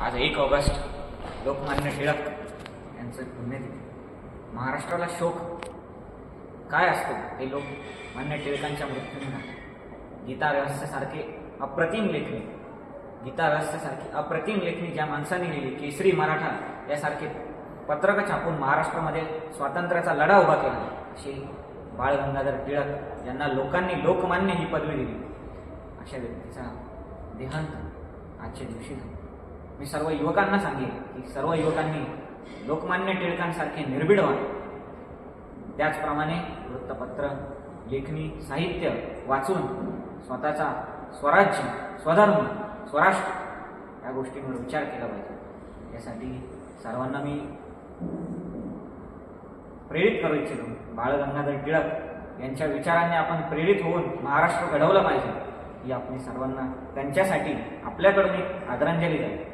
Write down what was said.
आज एक ऑगस्ट लोकमान्य टिळक यांचं पुण्यतिथी. महाराष्ट्राला शोक काय असतो? हे लोकमान्य टिळकांच्या मृत्यूने गीता रहस्यासारखे अप्रतिम लेखणी गीता रहस्यासारखी अप्रतिम लेखणी ज्या माणसाने लिहिली केसरी मराठा यासारखे पत्रक छापून महाराष्ट्रामध्ये स्वातंत्र्याचा लढा उभा केला. अशी बाळ गंगाधर टिळक यांना लोकांनी लोकमान्य ही पदवी दिली. अशा व्यक्तीचा देहांत आजच्या दिवशी झाला. मी सर्व युवकांना सांगेन की सर्व युवकांनी लोकमान्य टिळकांसारखे निर्भीड व्हा त्याचप्रमाणे वृत्तपत्र लेखणी साहित्य वाचून स्वतःचा स्वराज्य स्वधर्म स्वराष्ट्र या गोष्टींवर विचार केला पाहिजे. यासाठी सर्वांना मी प्रेरित करू इच्छितो. बाळ गंगाधर टिळक यांच्या विचारांनी आपण प्रेरित होऊन महाराष्ट्र घडवलं पाहिजे ही आपली सर्वांना त्यांच्यासाठी आपल्याकडून एक आदरांजली जाईल.